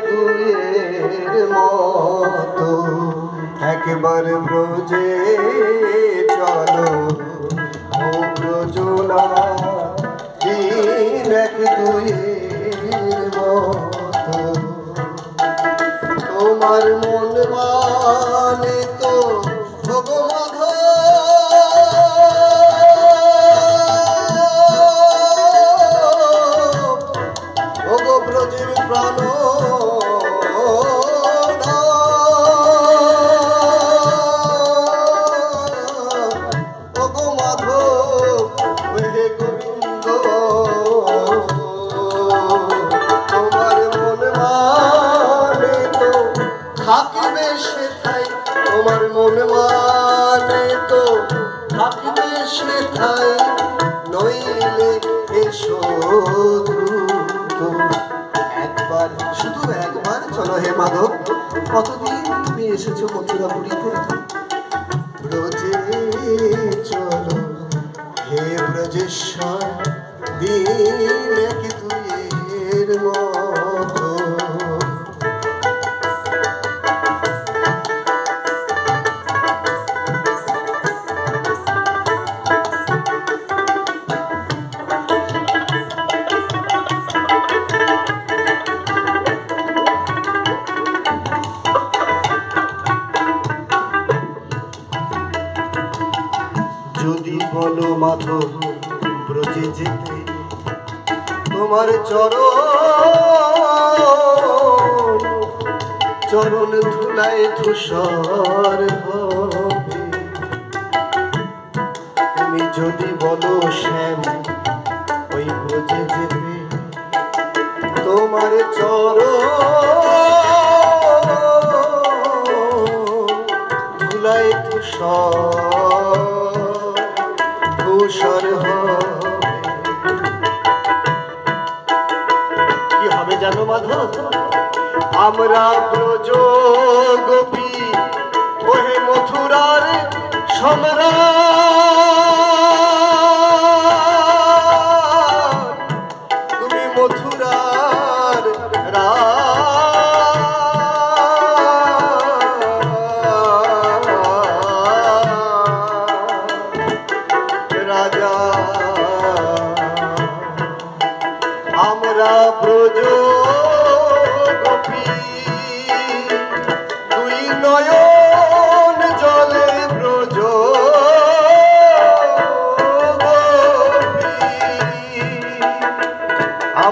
দুয়ের মতো একবার ব্রজে চলো। থাকিবে সেথাই তোমার মন মানে তো থাকিবে সেথাই নইলে এসো একবার, শুধু একবার চলো হে মাধব, কতদিন তুমি এসেছ মথুরাপুরীতে? ব্রজে চলো, হে ব্রজেশ্বর, দিন এক যদি বলো মাধব, ব্রজে যেতে তোমার চরণ। চরণ ধুলায় ধূসর তুমি যদি বলো শ্যাম, ওই ব্রজে যেতে তোমার চরণ। ধুলায় ধূসর হবে। কি হবে জানো মাধব? আমরা ব্রজ গোপী ওহে মথুরার সম্রাট।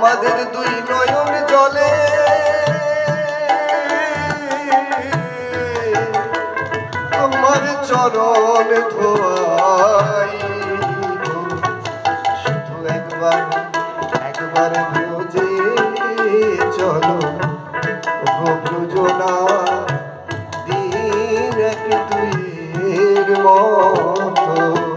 আমাদের দুই নয়ন জলে। তোমার চরণ ধোয়াই শুধু একবার একবার ব্রজে চলো। দিন এক দুয়ের মতো।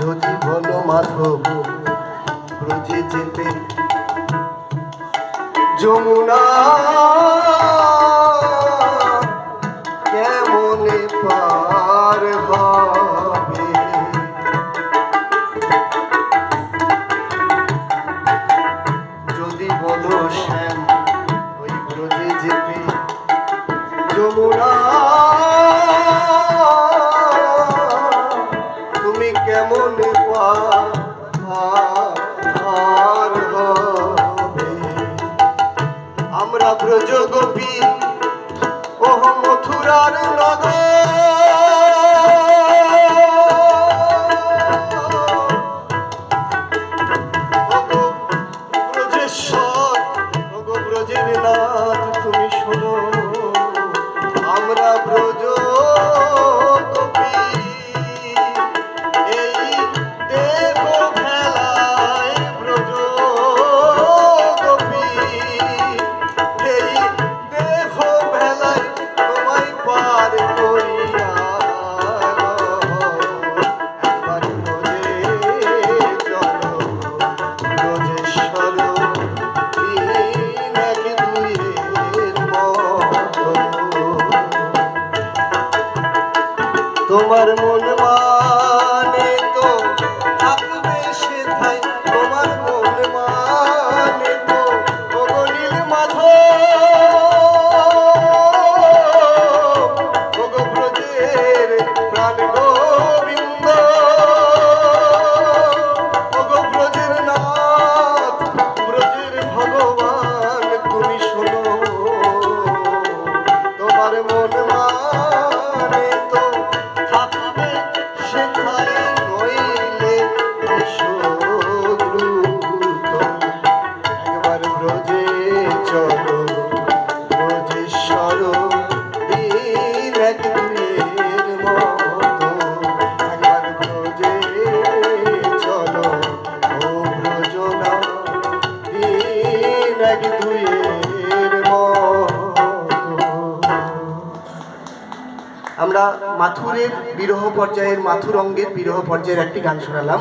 যদি বলো মাধব ব্রজে যেতে যমুনা কেমনে পার হবে? যদি বলো শ্যাম, ওই ব্রজে যেতে যমুনা আমরা ব্রজ গোপী ওহ মথুরার নগর। ব্রজেশ্বর ব্রজের নাথ তুমি শোনো। মন মা। আমরা মাথুরের বিরহ পর্যায়ের মাথুর অঙ্গের বিরহ পর্যায়ের একটি গান শোনালাম।